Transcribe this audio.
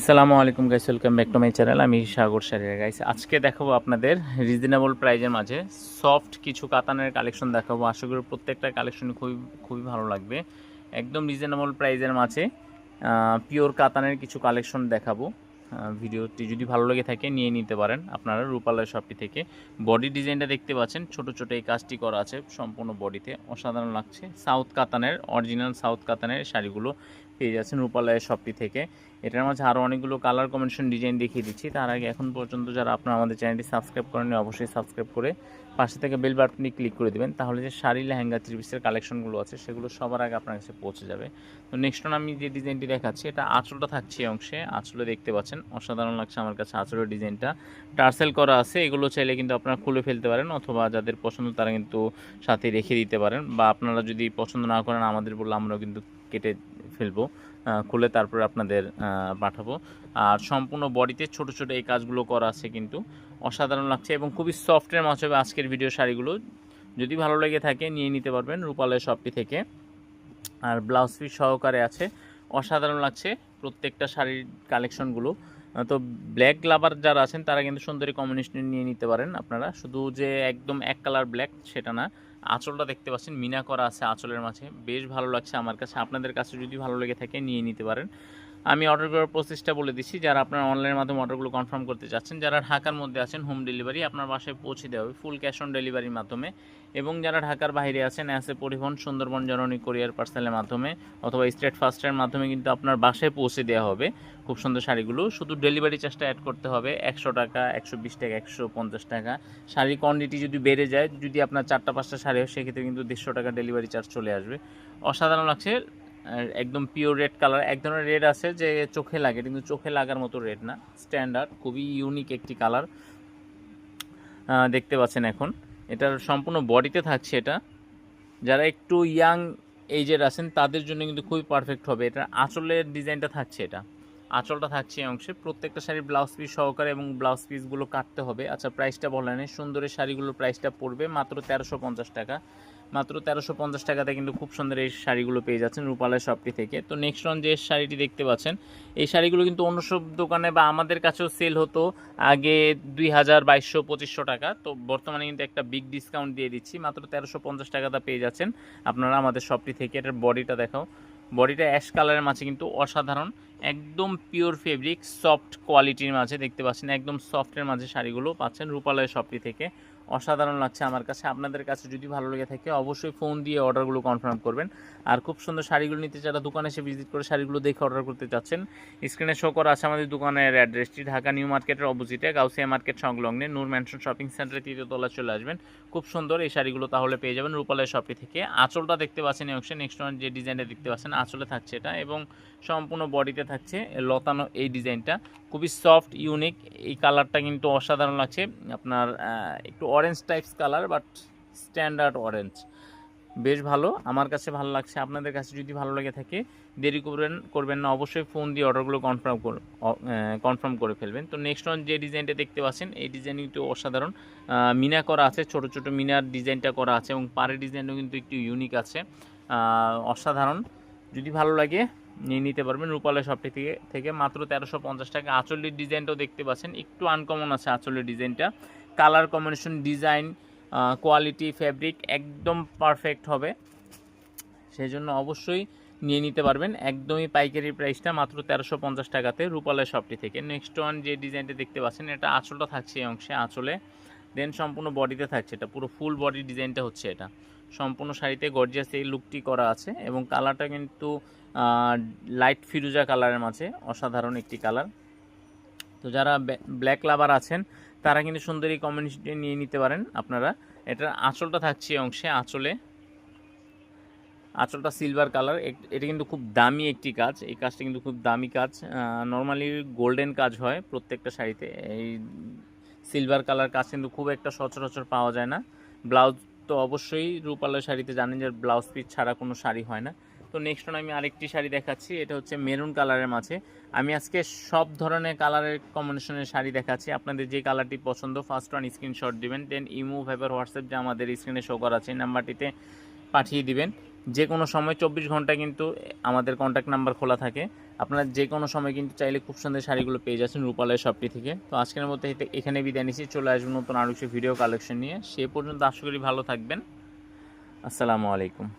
আসসালামু আলাইকুম guys welcome back to my channel আমি সাগর সারিয়া গাইস আজকে দেখাবো আপনাদের রিজনেবল প্রাইজের মাঝে সফট কিছু কাতানের কালেকশন দেখাবো। আশা করি প্রত্যেকটা কালেকশন খুবই খুবই ভালো লাগবে। একদম রিজনেবল প্রাইজের মাঝে পিওর কাতানের কিছু কালেকশন দেখাবো। ভিডিওটি যদি ভালো লেগে থাকে, নিয়ে নিতে পারেন আপনারা রূপালয় শপটি থেকে। বডি ডিজাইনটা দেখতে পাচ্ছেন, ছোট ছোট এই কাজটি করা আছে সম্পূর্ণ বডিতে অসাধারণ লাগছে। সাউথ কাতানের অরিজিনাল সাউথ কাতানের শাড়িগুলো। পেয়ে যাচ্ছেন রূপালয়ের শপটি থেকে। এটার মাঝে আরও অনেকগুলো কালার কম্বিনেশন ডিজাইন দেখিয়ে দিচ্ছি। তার আগে এখন পর্যন্ত যারা আপনারা আমাদের চ্যানেলটি সাবস্ক্রাইব করেননি, অবশ্যই সাবস্ক্রাইব করে পাশে থেকে বেল বাটনটি ক্লিক করে দেবেন। তাহলে যে শাড়ি, লেহেঙ্গা থ্রি পিসের কালেকশনগুলো আছে, সেগুলো সবার আগে আপনার কাছে পৌঁছে যাবে। তো নেক্সট আমি যে ডিজাইনটি দেখাচ্ছি, এটা আঁচলটা থাকছে অংশে। আঁচলে দেখতে পাচ্ছেন, অসাধারণ লাগছে আমার কাছে আঁচলের ডিজাইনটা। টার্সেল করা আছে, এগুলো চাইলে কিন্তু আপনারা খুলে ফেলতে পারেন, অথবা যাদের পছন্দ তারা কিন্তু সাথে রেখে দিতে পারেন। বা আপনারা যদি পছন্দ না করেন, আমাদের বললে আমরাও কিন্তু কেটে ফেলব খুলে তারপরে আপনাদের পাঠাবো। আর সম্পূর্ণ বডিতে ছোট ছোট এই কাজগুলো করা আছে কিন্তু অসাধারণ লাগছে এবং খুবই সফটের মাছ হবে আজকের ভিডিও শাড়িগুলো। যদি ভালো লেগে থাকে নিয়ে নিতে পারবেন রূপালয় শপটি থেকে। আর ব্লাউজ পিস সহকারে আছে, অসাধারণ লাগছে প্রত্যেকটা শাড়ির কালেকশনগুলো তো ব্ল্যাক লাভার যারা আছেন, তারা কিন্তু সুন্দরী কম্বিনেশন নিয়ে নিতে পারেন আপনারা। শুধু যে একদম এক কালার ব্ল্যাক সেটা না। আঁচলটা দেখতে পাচ্ছেন মিনা করা আছে আঁচলের মাঝে। বেশ ভালো লাগছে আমার কাছে। আপনাদের কাছে যদি ভালো লেগে থাকে, নিয়ে নিতে পারেন। আমি অর্ডার করার প্রসেসটা বলে দিচ্ছি। যারা আপনার অনলাইনের মাধ্যমে অর্ডারগুলো কনফার্ম করতে চাচ্ছেন যারা ঢাকার মধ্যে আছেন হোম ডেলিভারি আপনার বাসায় পৌঁছে দেওয়া হবে ফুল ক্যাশ অন ডেলিভারির মাধ্যমে। এবং যারা ঢাকার বাইরে আছেন অ্যাসে পরিবহন, সুন্দরবন, জননী কোরিয়ার পার্সেলের মাধ্যমে, অথবা স্টেট ফাস্টের মাধ্যমে কিন্তু আপনার বাসায় পৌঁছে দেওয়া হবে। খুব সুন্দর শাড়িগুলো। শুধু ডেলিভারি চার্জটা অ্যাড করতে হবে, একশো টাকা, একশো বিশ টাকা, একশো পঞ্চাশ টাকা। শাড়ির কোয়ান্টিটি যদি বেড়ে যায়, যদি আপনার চারটা, পাঁচটা শাড়ি হয়, সেক্ষেত্রে কিন্তু দেড়শো টাকা ডেলিভারি চার্জ চলে আসবে। অসাধারণ লাগছে। একদম পিওর রেড কালার এক ধরনের রেড আছে যে চোখে লাগে, কিন্তু চোখে লাগার মতো রেড না স্ট্যান্ডার্ড খুবই ইউনিক একটি কালার দেখতে পাচ্ছেন এখন। এটার সম্পূর্ণ বডিতে থাকছে এটা। যারা একটু ইয়াং এইজের আছেন, তাদের জন্য কিন্তু খুবই পারফেক্ট হবে। এটা আঁচলের ডিজাইনটা থাকছে এটা। আঁচলটা থাকছে এই অংশে। প্রত্যেকটা শাড়ির ব্লাউজ পিস সহকারে এবং ব্লাউজ পিসগুলো কাটতে হবে। আচ্ছা প্রাইসটা বলা নেই। সুন্দরের শাড়িগুলোর প্রাইসটা পড়বে মাত্র তেরোশো টাকা। মাত্র তেরোশো পঞ্চাশ টাকাতে কিন্তু খুব সুন্দর এই শাড়িগুলো পেয়ে যাচ্ছেন রূপালয় শপটি থেকে। তো নেক্সট অন যে শাড়িটি দেখতে পাচ্ছেন, এই শাড়িগুলো কিন্তু অন্য সব দোকানে বা আমাদের কাছেও সেল হতো আগে দুই হাজার বাইশশো পঁচিশশো টাকা। তো বর্তমানে কিন্তু একটা বিগ ডিসকাউন্ট দিয়ে দিচ্ছি, মাত্র তেরোশো পঞ্চাশ টাকাটা পেয়ে যাচ্ছেন আপনারা আমাদের শপটি থেকে। এটার বডিটা দেখাও বডিটা অ্যাশ কালারের মাঝে কিন্তু অসাধারণ, একদম পিওর ফেব্রিক সফট কোয়ালিটির মাঝে দেখতে পাচ্ছেন, একদম সফটের মাঝে শাড়িগুলো পাচ্ছেন রূপালয় শপটি থেকে। অসাধারণ লাগছে আমার কাছে। আপনাদের কাছে যদি ভালো লেগে থাকে, অবশ্যই ফোন দিয়ে অর্ডারগুলো কনফার্ম করবেন। আর খুব সুন্দর শাড়িগুলো নিতে যারা দোকানে এসে ভিজিট করে শাড়িগুলো দেখে অর্ডার করতে চাচ্ছেন স্ক্রিনে শো করা আছে আমাদের দোকানের অ্যাড্রেসটি ঢাকা নিউ মার্কেটের অপোজিটে গাউসিয়া মার্কেট সংলগ্নে। নূর ম্যানশন শপিং সেন্টারে তৃতীয় তলা চলে আসবেন। খুব সুন্দর এই শাড়িগুলো তাহলে পেয়ে যাবেন রূপালয় শপটি থেকে। আঁচলটা দেখতে পাচ্ছেন এই অংশে নেক্সট ওয়ান যে ডিজাইনটা দেখতে পাচ্ছেন, আঁচলে থাকছে এটা এবং সম্পূর্ণ বডিতে থাকছে লতানো এই ডিজাইনটা খুবই সফট ইউনিক এই কালারটা কিন্তু অসাধারণ লাগছে। আপনার একটু orange types colour but standard orange বেশ ভালো, আমার কাছে ভালো লাগছে। আপনাদের কাছে যদি ভালো লাগে থাকে, দেরি করবেন করবেন না। অবশ্যই ফোন দিয়ে অর্ডারগুলো কনফার্ম কনফার্ম করে ফেলবেন। তো নেক্সট ওয়ান যে ডিজাইনটা দেখতে পাচ্ছেন, এই ডিজাইন কিন্তু অসাধারণ। মিনা করা আছে, ছোট ছোট মিনার ডিজাইনটা করা আছে, এবং পাড়ের ডিজাইনও কিন্তু একটু ইউনিক আছে। অসাধারণ। যদি ভালো লাগে, নিয়ে নিতে পারবেন রূপালয় শপটি থেকে থেকে। মাত্র তেরোশো পঞ্চাশ টাকা। আঁচলের ডিজাইনটাও দেখতে পাচ্ছেন। একটু আনকমন আছে আঁচলের ডিজাইনটা colour combination, design quality fabric একদম পারফেক্ট হবে। সেই জন্য অবশ্যই নিয়ে নিতে পারবেন। একদমই পাইকারি প্রাইসটা মাত্র তেরোশো পঞ্চাশ টাকাতে রূপালয় শপটি থেকে। নেক্সট ওয়ান যে ডিজাইনটা দেখতে পাচ্ছেন, এটা আঁচলটা থাকছে এই অংশে, আঁচলে। দেন সম্পূর্ণ বডিতে থাকছে এটা, পুরো ফুল বডি ডিজাইনটা হচ্ছে এটা। সম্পূর্ণ শাড়িতে গর্জিয়াস এই লুকটি করা আছে এবং কালারটা কিন্তু লাইট ফিরুজা কালারের মাঝে, অসাধারণ একটি কালার। তো যারা ব্ল্যাক লাভার আছেন তারা কিন্তু সুন্দর এই কম্বিনেশনটি নিয়ে নিতে পারেন আপনারা। এটার আঁচলটা থাকছে অংশে, আঁচলে। আঁচলটা সিলভার কালার এটা কিন্তু খুব দামি একটি কাজ। এই কাজটা কিন্তু খুব দামি কাজ। নর্মালি গোল্ডেন কাজ হয় প্রত্যেকটা শাড়িতে। এই সিলভার কালার কাজ কিন্তু খুব একটা সচরাচর পাওয়া যায় না। ব্লাউজ তো অবশ্যই রূপালয় শাড়িতে জানেন যে ব্লাউজ পিস ছাড়া কোনো শাড়ি হয় না। তো নেক্সট আমি আরেকটি শাড়ি দেখাচ্ছি, এটা হচ্ছে মেরুন কালারের মাঝে। আমি আজকে সব ধরনের কালারের কম্বিনেশনের শাড়ি দেখাচ্ছি। আপনাদের যে কালারটি পছন্দ ফার্স্ট ওয়ান স্ক্রিনশট দিবেন দেন ইমো ভাইবার হোয়াটসঅ্যাপ যে আমাদের স্ক্রিনে শো করা আছে নাম্বারটিতে পাঠিয়ে দিবেন। যে কোনো সময় চব্বিশ ঘণ্টা কিন্তু আমাদের কন্ট্যাক্ট নাম্বার খোলা থাকে। আপনারা যে কোনো সময় কিন্তু চাইলে খুব সুন্দর শাড়িগুলো পেয়ে যাচ্ছেন রূপালয় শপটি থেকে। তো আজকের এতে- এখানে বিদায় নিচ্ছি। চলে আসবেন নতুন আরও ভিডিও কালেকশন নিয়ে। সে পর্যন্ত আশা করি ভালো থাকবেন। আসসালামু আলাইকুম।